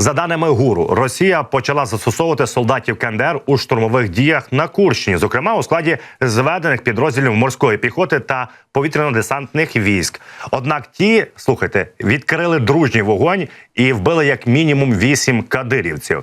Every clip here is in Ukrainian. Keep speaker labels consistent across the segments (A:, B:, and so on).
A: За даними гуру, Росія почала застосовувати солдатів КНДР у штурмових діях на Курщині, зокрема у складі зведених підрозділів морської піхоти та повітряно-десантних військ. Однак ті, слухайте, відкрили дружній вогонь і вбили як мінімум вісім кадирівців.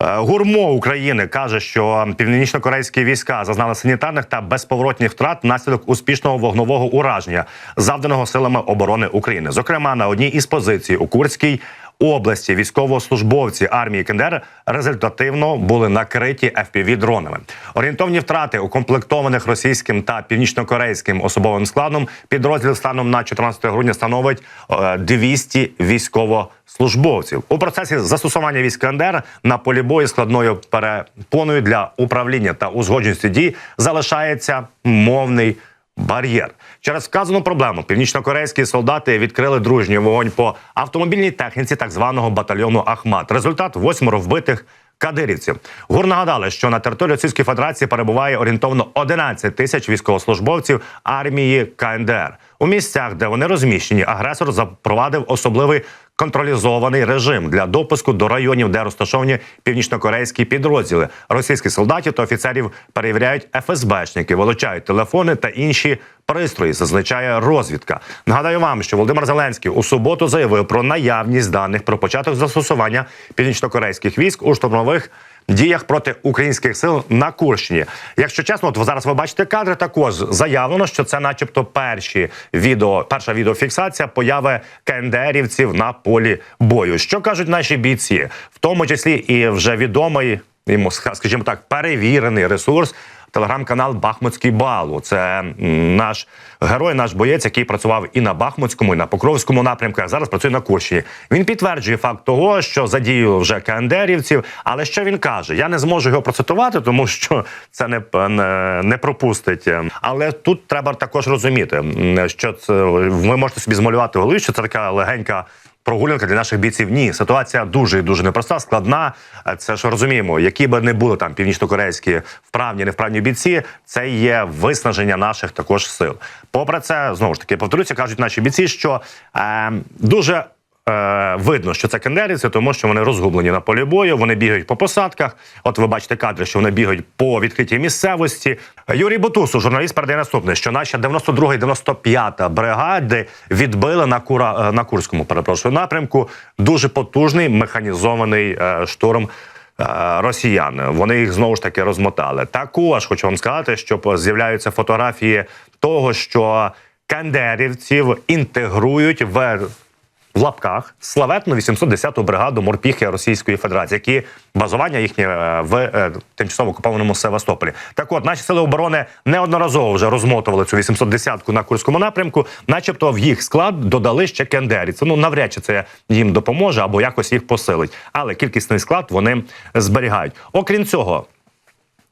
A: Е, Гурмо України каже, що північно-корейські війська зазнали санітарних та безповоротних втрат внаслідок успішного вогнового ураження, завданого силами оборони України. Зокрема, на одній із позицій у Курській області військовослужбовці армії КНДР результативно були накриті fpv дронами. Орієнтовні втрати укомплектованих російським та північнокорейським особовим складом підрозділ станом на 14 грудня становить е, 200 військовослужбовців. У процесі застосування військ КНДР на полі бою складною перепоною для управління та узгодженості дій залишається мовний бар'єр. Через вказану проблему північнокорейські солдати відкрили дружній вогонь по автомобільній техніці так званого батальйону Ахмат. Результат восьмеро вбитих. Кадирівців гур нагадали, що на території Російської Федерації перебуває орієнтовно 11 тисяч військовослужбовців армії КНДР. У місцях, де вони розміщені, агресор запровадив особливий контролізований режим для допуску до районів, де розташовані північнокорейські підрозділи. Російських солдатів та офіцерів перевіряють ФСБшники, вилучають телефони та інші пристрої. Зазначає розвідка. Нагадаю вам, що Володимир Зеленський у суботу заявив про наявність даних про початок застосування північнокорейських військ у штурмових діях проти українських сил на Курщині. Якщо чесно, от зараз ви бачите кадри. Також заявлено, що це, начебто, перші відео, перша відеофіксація появи КНДРівців на полі бою. Що кажуть наші бійці, в тому числі і вже відомий йому, скажімо так, перевірений ресурс. Телеграм-канал Бахмутський Балу. Це наш герой, наш боєць, який працював і на Бахмутському, і на Покровському напрямку. а Зараз працює на Курщині. Він підтверджує факт того, що задіяли вже КНДРівців. Але що він каже? Я не зможу його процитувати, тому що це не, не, не пропустить. Але тут треба також розуміти, що це ви можете собі змалювати голові, що це така легенька прогулянка для наших бійців. Ні, ситуація дуже дуже непроста, складна. Е, Це ж розуміємо, які би не були там північно-корейські вправні, невправні бійці. Це є виснаження наших також сил. Попри це, знову ж таки повторюся, кажуть наші бійці, що е, дуже. Е, видно, що це кендерівці, тому що вони розгублені на полі бою. Вони бігають по посадках. От ви бачите кадри, що вони бігають по відкритій місцевості. Юрій Бутусу, журналіст, передає наступне, що наші 92 і 95 бригади відбили на Кура е, на Курському перепрошую напрямку дуже потужний механізований е, штурм. Росіян вони їх знову ж таки розмотали. Також хочу вам сказати, що з'являються фотографії того, що кандерівців інтегрують в в лапках славетну 810-ту бригаду морпіхи Російської Федерації, які базування їхнє е, в е, тимчасово окупованому Севастополі. Так от наші сили оборони неодноразово вже розмотували цю 810-ку на Курському напрямку, начебто в їх склад додали ще кендерівці. Ну навряд чи це їм допоможе або якось їх посилить. Але кількісний склад вони зберігають. Окрім цього.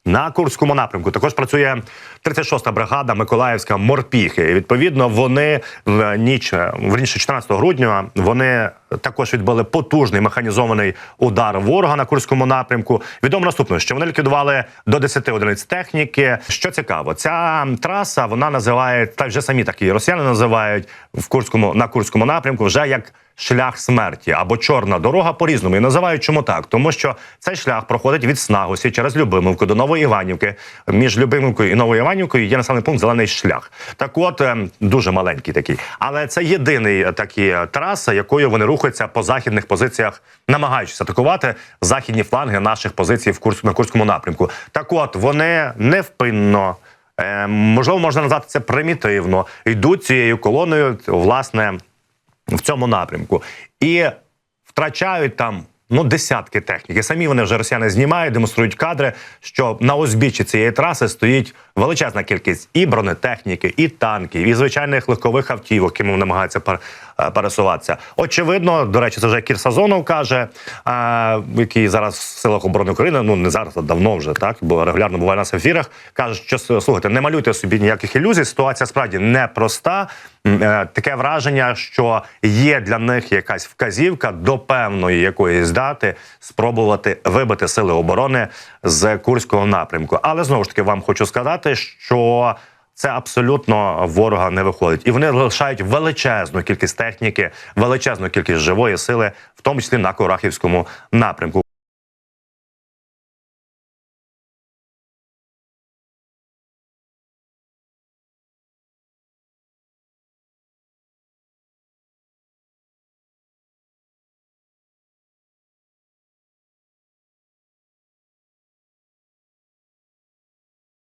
A: На Курському напрямку також працює 36-та бригада Миколаївська морпіхи. Відповідно, вони в ніч верніше 14 грудня вони також відбили потужний механізований удар ворога на Курському напрямку. Відомо наступне, що вони ліквідували до 10 одиниць техніки. Що цікаво, ця траса вона називає та вже самі такі росіяни називають в Курському на Курському напрямку вже як. Шлях смерті або чорна дорога по різному і називають чому так, тому що цей шлях проходить від Снагосі через Любимівку до Нової Іванівки. Між Любимівкою і Новою Іванівкою є населений пункт зелений шлях. Так, от ем, дуже маленький такий, але це єдиний е, такі е, траса, якою вони рухаються по західних позиціях, намагаючись атакувати західні фланги наших позицій в Курс на Курському напрямку. Так, от вони невпинно. е, Можливо, можна назвати це примітивно. Йдуть цією колоною, власне, в цьому напрямку і втрачають там. Ну, десятки техніки. Самі вони вже росіяни знімають, демонструють кадри, що на узбіччі цієї траси стоїть величезна кількість і бронетехніки, і танків, і звичайних легкових автівок, якими намагаються пересуватися. Очевидно, до речі, це вже Кір Сазонов каже, е, який зараз в силах оборони України, ну не зараз, а давно вже так, бо регулярно буває на ефірах. каже, що слухайте, не малюйте собі ніяких ілюзій. Ситуація справді непроста. Е, Таке враження, що є для них якась вказівка до певної якоїсь дати спробувати вибити сили оборони з курського напрямку. Але знову ж таки вам хочу сказати, що це абсолютно ворога не виходить, і вони лишають величезну кількість техніки, величезну кількість живої сили, в тому числі на Корахівському напрямку.